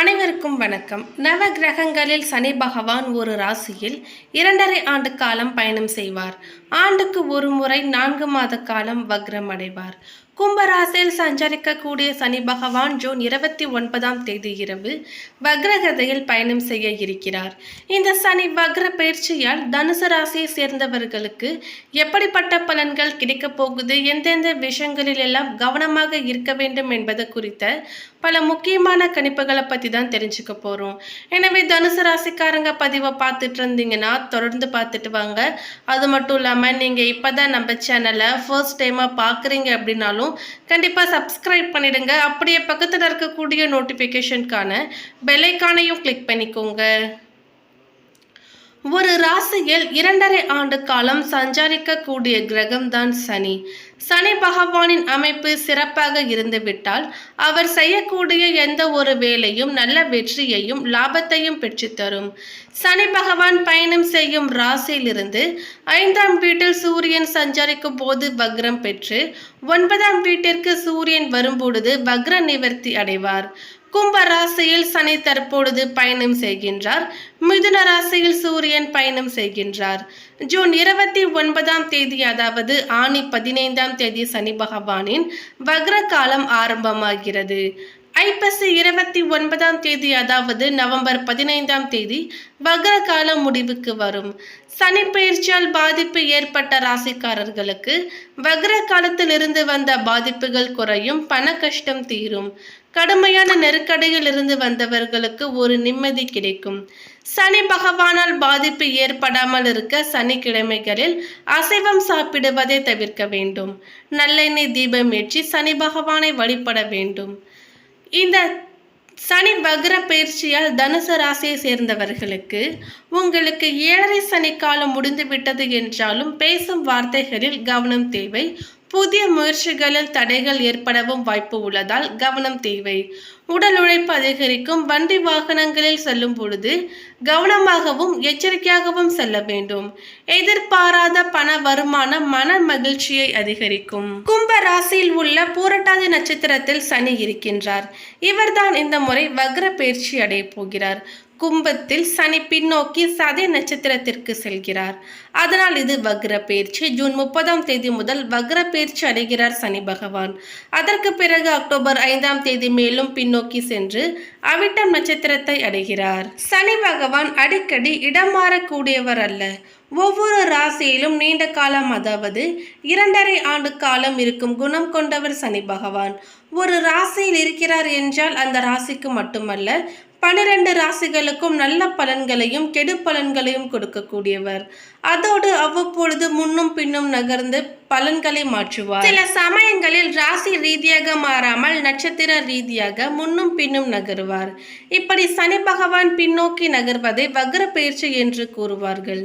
அனைவருக்கும் வணக்கம். நவ கிரகங்களில் சனி பகவான் ஒரு ராசியில் இரண்டரை ஆண்டு காலம் பயணம் செய்வார். ஆண்டுக்கு ஒரு முறை நான்கு மாத காலம் வக்ரம் அடைவார். கும்பராசியில் சஞ்சரிக்கக்கூடிய சனி பகவான் ஜூன் இருபத்தி ஒன்பதாம் தேதி இரவு வக்ரகதையில் பயணம் செய்ய இருக்கிறார். இந்த சனி வக்ர பயிற்சியால் தனுசு ராசியை சேர்ந்தவர்களுக்கு எப்படிப்பட்ட பலன்கள் கிடைக்கப் போகுது? எந்தெந்த விஷயங்களில் எல்லாம் கவனமாக இருக்க வேண்டும் என்பது குறித்த பல முக்கியமான கணிப்புகளை பற்றி தான் தெரிஞ்சுக்க போகிறோம் எனவே தனுசு ராசிக்காரங்க பதிவை பார்த்துட்டு இருந்தீங்கன்னா தொடர்ந்து பார்த்துட்டு வாங்க. அது மட்டும் இல்லாமல் நீங்கள் இப்போ தான் நம்ம சேனலை ஃபர்ஸ்ட் டைமாக பார்க்குறீங்க அப்படின்னாலும் கண்டிப்பாக சப்ஸ்கிரைப் பண்ணிடுங்க. அப்படியே பக்கத்தில் இருக்கக்கூடிய நோட்டிஃபிகேஷனுக்கான பெல்லைக்கானையும் கிளிக் பண்ணிக்கோங்க. ஒரு ராசியில் இரண்டரை ஆண்டு காலம் சஞ்சரிக்கக்கூடிய கிரகம்தான் சனி. சனி பகவானின் அமைப்பு சிறப்பாக இருந்துவிட்டால் அவர் செய்யக்கூடிய எந்த ஒரு வேலையும் நல்ல வெற்றியையும் லாபத்தையும் பெற்றுத்தரும் சனி பகவான் பயணம் செய்யும் ராசியிலிருந்து ஐந்தாம் வீட்டில் சூரியன் சஞ்சரிக்கும் போது வக்ரம் பெற்று ஒன்பதாம் வீட்டிற்கு சூரியன் வரும்பொழுது வக்ர நிவர்த்தி அடைவார். கும்பராசியில் சனி தற்பொழுது பயணம் செய்கின்றார். மிதுன ராசியில் சூரியன் பயணம் செய்கின்றார். ஜூன் இருபத்தி ஒன்பதாம் தேதி அதாவது ஆணி பதினைந்தாம் தேதி சனி பகவானின் வக்ர காலம் ஆரம்பமாகிறது. ஐப்பசி இருபத்தி ஒன்பதாம் தேதி அதாவது நவம்பர் பதினைந்தாம் தேதி வக்ர காலம் முடிவுக்கு வரும். சனி பயிற்சியால் பாதிப்பு ஏற்பட்ட ராசிக்காரர்களுக்கு வக்ர காலத்தில் இருந்து வந்த பாதிப்புகள் குறையும் பண கஷ்டம் தீரும். கடுமையான நெருக்கடியில் இருந்து வந்தவர்களுக்கு ஒரு நிம்மதி கிடைக்கும். சனி பகவானால் பாதிப்பு ஏற்படாமல் இருக்க சனிக்கிழமைகளில் அசைவம் சாப்பிடுவதை தவிர்க்க வேண்டும். நல்லெண்ணெய் தீபம் ஏற்றி சனி பகவானை வழிபட வேண்டும். இந்த சனி வக்ர பயிற்சியால் தனுசு ராசியை சேர்ந்தவர்களுக்கு உங்களுக்கு ஏழரை சனி காலம் முடிந்துவிட்டது என்றாலும் பேசும் வார்த்தைகளில் கவனம் தேவை. புதிய முயற்சிகளில் தடைகள் ஏற்படவும் வாய்ப்பு உள்ளதால் கவனம் தேவை. உடல் உழைப்பு அதிகரிக்கும் வண்டி வாகனங்களில் செல்லும் பொழுது கவனமாகவும் எச்சரிக்கையாகவும் செல்ல வேண்டும். எதிர்பாராத பண வருமானம் மன மகிழ்ச்சியை அதிகரிக்கும். கும்ப ராசியில் உள்ள பூரட்டாதி நட்சத்திரத்தில் சனி இருக்கின்றார். இவர்தான் இந்த முறை வக்ர பயிற்சி அடைய போகிறார். கும்பத்தில் சனி பின்னோக்கி சதய நட்சத்திரத்திற்கு செல்கிறார். அதனால் இது வக்ர பயிற்சி. ஜூன் முப்பதாம் தேதி முதல் வக்ர பயிற்சி அடைகிறார் சனி பகவான். அதற்கு பிறகு அக்டோபர் ஐந்தாம் தேதி மேலும் பின்னோக்கி சென்று அவிட்டம் நட்சத்திரத்தை அடைகிறார். சனி பகவான் அடிக்கடி இடம் மாறக்கூடியவர் அல்ல. ஒவ்வொரு ராசியிலும் நீண்ட காலம் அதாவது இரண்டரை ஆண்டு காலம் இருக்கும் குணம் கொண்டவர் சனி பகவான். ஒரு ராசியில் இருக்கிறார் என்றால் அந்த ராசிக்கு மட்டுமல்ல பனிரெண்டு ராசிகளுக்கும் நல்ல பலன்களையும் கெடு பலன்களையும் கொடுக்கக்கூடியவர். அதோடு அவ்வப்பொழுது முன்னும் பின்னும் நகர்ந்து பலன்களை மாற்றுவார். சில சமயங்களில் ராசி ரீதியாக மாறாமல் நட்சத்திர ரீதியாக முன்னும் பின்னும் நகருவார். இப்படி சனி பகவான் பின்னோக்கி நகர்வதை வக்ர பயிற்சி என்று கூறுவார்கள்.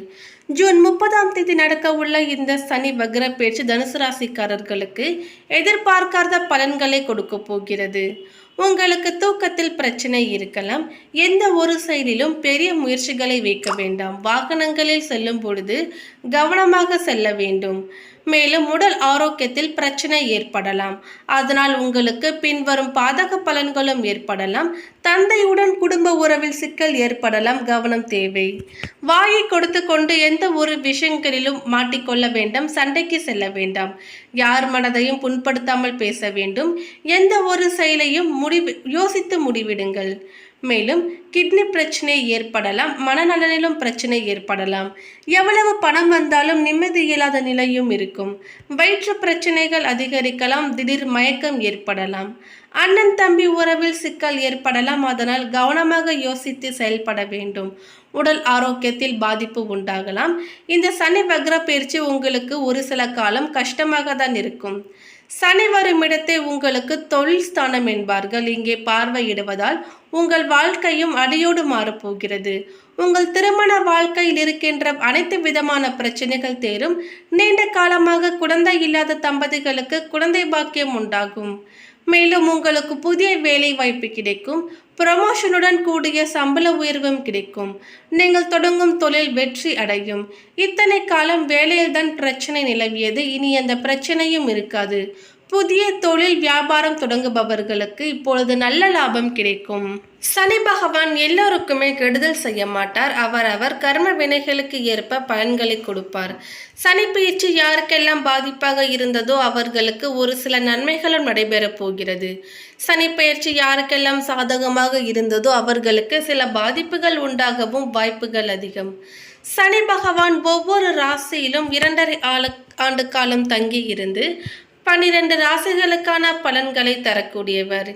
ஜூன் முப்பதாம் தேதி நடக்க உள்ள இந்த சனி வக்ர பேச்சு தனுசு ராசிக்காரர்களுக்கு எதிர்பார்க்காத பலன்களை கொடுக்க போகிறது. உங்களுக்கு தூக்கத்தில் பிரச்சனை இருக்கலாம். எந்த ஒரு செயலிலும் பெரிய முயற்சிகளை வைக்க வேண்டாம். வாகனங்களில் செல்லும் பொழுது கவனமாக செல்ல வேண்டும். மேலும் உடல் ஆரோக்கியத்தில் பிரச்சனை ஏற்படலாம். அதனால் உங்களுக்கு பின்வரும் பாதக பலன்களும் ஏற்படலாம். தந்தையுடன் குடும்ப உறவில் சிக்கல் ஏற்படலாம். கவனம் தேவை. வாயை கொடுத்து கொண்டு எந்த ஒரு விஷயங்களிலும் மாட்டிக்கொள்ள வேண்டாம். சண்டைக்கு செல்ல வேண்டாம். யார் மனதையும் புண்படுத்தாமல் பேச வேண்டும். எந்த ஒரு செயலையும் முடிவு யோசித்து முடிவிடுங்கள். மேலும் கிட்னி பிரச்சனை ஏற்படலாம் மனநலனிலும் பிரச்சனை ஏற்படலாம். எவ்வளவு பணம் வந்தாலும் நிம்மதி இல்லாத நிலையும் இருக்கும். வயிற்று பிரச்சனைகள் அதிகரிக்கலாம் திடீர் மயக்கம் ஏற்படலாம். அண்ணன் தம்பி உறவில் சிக்கல் ஏற்படலாம் அதனால் கவனமாக யோசித்து செயல்பட வேண்டும். உடல் ஆரோக்கியத்தில் பாதிப்பு உண்டாகலாம். இந்த சனி வக்ர பயிற்சி உங்களுக்கு ஒரு சில காலம் கஷ்டமாக தான் இருக்கும். சனி வரும் இடத்தை உங்களுக்கு தொழில் ஸ்தானம் என்பார்கள். இங்கே பார்வையிடுவதால் உங்கள் வாழ்க்கையும் அடியோடு மாறப்போகிறது. உங்கள் திருமண வாழ்க்கையில் இருக்கின்ற அனைத்து விதமான பிரச்சனைகள் தேரும். நீண்ட காலமாக குழந்தை இல்லாத தம்பதிகளுக்கு குழந்தை பாக்கியம் உண்டாகும். மேலும் உங்களுக்கு புதிய வேலை வாய்ப்பு கிடைக்கும். ப்ரமோஷனுடன் கூடிய சம்பள உயர்வும் கிடைக்கும். நீங்கள் தொடங்கும் தொழில் வெற்றி அடையும். இத்தனை காலம் வேலையில்தான் பிரச்சனை நிலவியது. இனி அந்த பிரச்சனையும் இருக்காது. புதிய தொழில் வியாபாரம் தொடங்குபவர்களுக்கு இப்பொழுது நல்ல லாபம் கிடைக்கும். சனி பகவான் எல்லோருக்குமே கெடுதல் செய்ய மாட்டார். அவர் அவர் கர்ம வினைகளுக்கு ஏற்ப பலன்களை கொடுப்பார். சனி பயிற்சி யாருக்கெல்லாம் பாதிப்பாக இருந்ததோ அவர்களுக்கு ஒரு சில நன்மைகளும் நடைபெறப் போகிறது. சனி பயிற்சி யாருக்கெல்லாம் சாதகமாக இருந்ததோ அவர்களுக்கு சில பாதிப்புகள் உண்டாகவும் வாய்ப்புகள் அதிகம். சனி பகவான் ஒவ்வொரு ராசியிலும் இரண்டரை ஆளு ஆண்டு காலம் தங்கி இருந்து பன்னிரண்டு ராசிகளுக்கான பலன்களை தரக்கூடியவர்.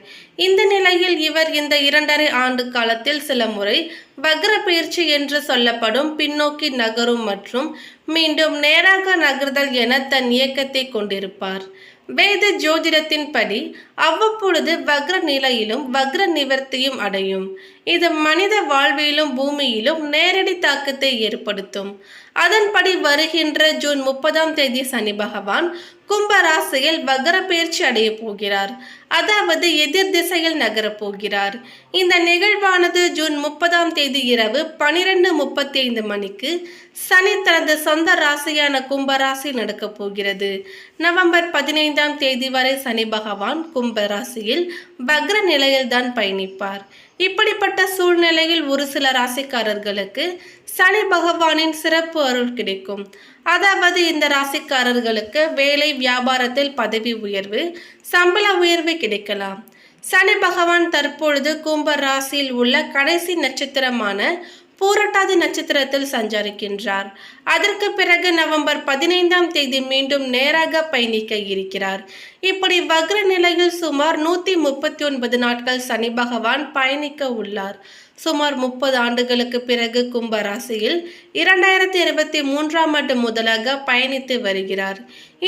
இந்த நிலையில் இவர் இந்த இரண்டரை ஆண்டு காலத்தில் சில முறை வக்ர பயிற்சி என்று சொல்லப்படும் பின்னோக்கி நகரும் மற்றும் மீண்டும் நேராக நகர்தல் என தன் இயக்கத்தை கொண்டிருப்பார். வேத ஜோதிடத்தின்படி அவ்வப்பொழுது வக்ர நிலையிலும் வக்ர நிவர்த்தியும் அடையும். இது மனித வாழ்விலும் பூமியிலும் நேரடி தாக்கத்தை ஏற்படுத்தும். அதன்படி வருகின்ற ஜூன் முப்பதாம் தேதி சனி பகவான் கும்ப ராசியில் வக்ர பயிற்சி அடைய போகிறார். அதாவது எதிர் திசையில் நகரப் போகிறார். இந்த நிகழ்வானது ஜூன் முப்பதாம் தேதி இரவு பனிரெண்டு முப்பத்தி ஐந்து மணிக்கு சனி தனது சொந்த ராசியான கும்ப ராசி நடக்கப் போகிறது. நவம்பர் பதினைந்தாம் தேதி வரை சனி பகவான் கும்ப ராசியில் வக்ர நிலையில்தான் பயணிப்பார். இப்படிப்பட்ட சூழ்நிலையில் ஒரு சில ராசிக்காரர்களுக்கு சனி பகவானின் சிறப்பு அருள் கிடைக்கும். அதாவது இந்த ராசிக்காரர்களுக்கு வேலை வியாபாரத்தில் பதவி உயர்வு சம்பள உயர்வு கிடைக்கலாம். சனி பகவான் தற்பொழுது கும்ப ராசியில் உள்ள கடைசி நட்சத்திரமான பூரட்டாதி நட்சத்திரத்தில் சஞ்சரிக்கின்றார். அதற்கு பிறகு நவம்பர் பதினைந்தாம் தேதி மீண்டும் நேராக பயணிக்க இருக்கிறார். இப்படி வக்ர நிலையில் சுமார் நூத்தி முப்பத்தி ஒன்பது நாட்கள் சனி பகவான் பயணிக்க உள்ளார். சுமார் முப்பது ஆண்டுகளுக்கு பிறகு கும்ப ராசியில் இரண்டாயிரத்தி இருபத்தி மூன்றாம் ஆண்டு முதலாக பயணித்து வருகிறார்.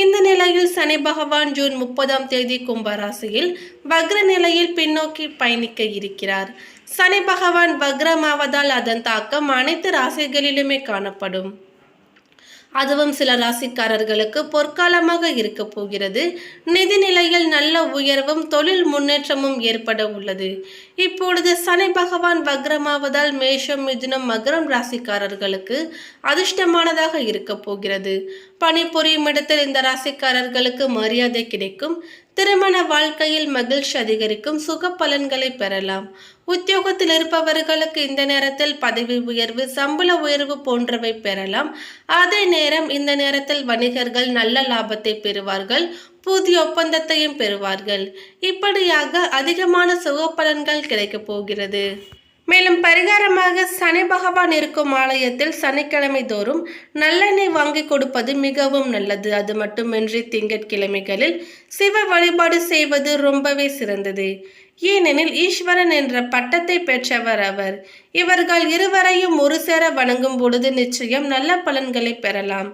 இந்த நிலையில் சனி பகவான் ஜூன் முப்பதாம் தேதி கும்ப ராசியில் வக்ர நிலையில் பின்னோக்கி பயணிக்க இருக்கிறார். சனி பகவான் வக்ரமாவதால் அதன் தாக்கம் அனைத்து ராசிகளிலுமே காணப்படும். அதுவும் சில ராசிக்காரர்களுக்கு பொற்காலமாக இருக்க போகிறது. நிதி நிலையில் நல்ல உயர்வும் தொழில் முன்னேற்றமும் ஏற்பட உள்ளது. இப்பொழுது சனி பகவான் வக்ரமாவதால் மேஷம் மிதுனம் மகரம் ராசிக்காரர்களுக்கு அதிர்ஷ்டமானதாக இருக்க போகிறது. பணிபுரியும் இடத்தில் இந்த ராசிக்காரர்களுக்கு மரியாதை கிடைக்கும். திருமண வாழ்க்கையில் மகிழ்ச்சி அதிகரிக்கும். சுக பலன்களை பெறலாம். உத்தியோகத்தில் இருப்பவர்களுக்கு இந்த நேரத்தில் பதவி உயர்வு சம்பள உயர்வு போன்றவை பெறலாம். அதே நேரம் இந்த நேரத்தில் வணிகர்கள் நல்ல லாபத்தை பெறுவார்கள். புதிய ஒப்பந்தத்தையும் பெறுவார்கள். இப்படியாக அதிகமான சுகப்பலன்கள் கிடைக்கப் போகிறது. மேலும் பரிகாரமாக சனி பகவான் இருக்கும் ஆலயத்தில் சனிக்கிழமை தோறும் நல்லெண்ணெய் வாங்கி கொடுப்பது மிகவும் நல்லது. அது மட்டுமின்றி திங்கட்கிழமைகளில் சிவ வழிபாடு செய்வது ரொம்பவே சிறந்தது. ஏனெனில் ஈஸ்வரன் என்ற பட்டத்தை பெற்றவர் அவர். இவர்கள் இருவரையும் ஒரு சேர வணங்கும் பொழுது நிச்சயம் நல்ல பலன்களை பெறலாம்.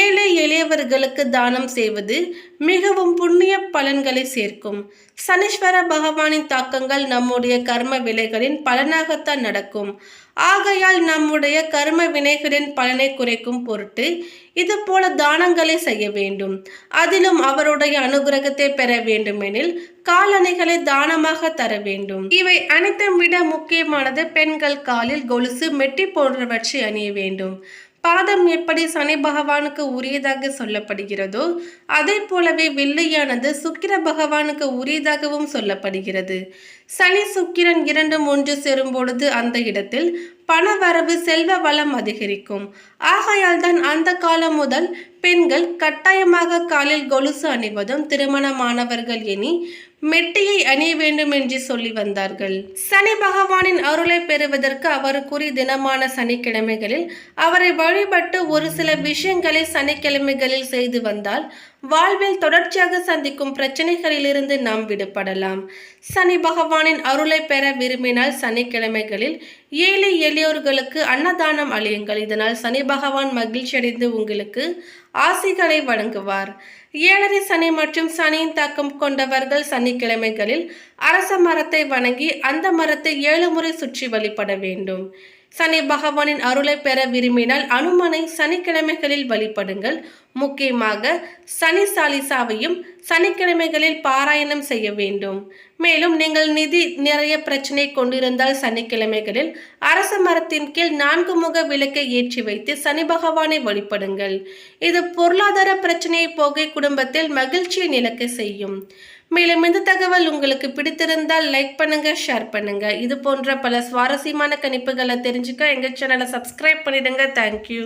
ஏழை எளியவர்களுக்கு தானம் செய்வது மிகவும் புண்ணிய பலன்களை சேர்க்கும். சனீஸ்வர பகவானின் தாக்கங்கள் நம்முடைய கர்ம விலைகளின் பலனாகத்தான் நடக்கும். ஆகையால் நம்முடைய கர்ம வினைகளின் பலனை குறைக்கும் பொருட்டு இது போல தானங்களை செய்ய வேண்டும். அதிலும் அவருடைய அனுகிரகத்தை பெற வேண்டுமெனில் காலணிகளை தானமாக தர வேண்டும். இவை அனைத்தும் விட முக்கியமானது பெண்கள் காலில் கொலுசு மெட்டி போன்றவற்றை அணிய வேண்டும். பாதம் எப்படி சனி பகவானுக்கு உரியதாக சொல்லப்படுகிறதோ அதே போலவே வெள்ளையானது சுக்கிர பகவானுக்கு உரியதாகவும் சொல்லப்படுகிறது. சனி சுக்கிரன் இரண்டும் ஒன்று சேரும் பொழுது அந்த இடத்தில் பணவரவு செல்வ வளம் அதிகரிக்கும். ஆகையால் தான் அந்த காலம் முதல் பெண்கள் கட்டாயமாக காலில் கொலுசு அணிவதும் திருமணமானவர்கள் எனி மெட்டியை அணிய வேண்டும் என்று சொல்லி வந்தார்கள். சனி பகவானின் அருளை பெறுவதற்கு அவருக்குரிய தினமான சனிக்கிழமைகளில் அவரை வழிபட்டு ஒரு சில விஷயங்களை சனிக்கிழமைகளில் செய்து வந்தால் வாழ்வில் தொடர்ச்சியாக சந்திக்கும் பிரச்சனைகளிலிருந்து நாம் விடுபடலாம். சனி பகவானின் அருளை பெற விரும்பினால் சனிக்கிழமைகளில் ஏழை எளியோர்களுக்கு அன்னதானம் அழியுங்கள் இதனால் சனி பகவான் மகிழ்ச்சி அடைந்து உங்களுக்கு ஆசிகளை வழங்குவார். ஏழரை சனி மற்றும் சனியின் தாக்கம் கொண்டவர்கள் சனிக்கிழமைகளில் அரச மரத்தை வணங்கி அந்த மரத்தை ஏழு முறை சுற்றி வழிபட வேண்டும். சனி பகவானின் அருளை பெற விரும்பினால் அனுமனை சனிக்கிழமைகளில் வழிபடுங்கள். முக்கியமாக சனி சாலிசாவையும் சனிக்கிழமைகளில் பாராயணம் செய்ய வேண்டும். மேலும் நீங்கள் நிதி நிறைய பிரச்சனை கொண்டிருந்தால் சனிக்கிழமைகளில் அரச மரத்தின் கீழ் நான்கு முக விளக்கை ஏற்றி வைத்து சனி பகவானை வழிபடுங்கள். இது பொருளாதார பிரச்சனையை போகை குடும்பத்தில் மகிழ்ச்சியை நிலக்க செய்யும். மேலும் இந்த தகவல் உங்களுக்கு பிடித்திருந்தால் லைக் பண்ணுங்க ஷேர் பண்ணுங்க. இது போன்ற பல சுவாரஸ்யமான கணிப்புகளை தெரிஞ்சுக்க எங்கள் சேனலை சப்ஸ்கிரைப் பண்ணிடுங்க. தேங்க்யூ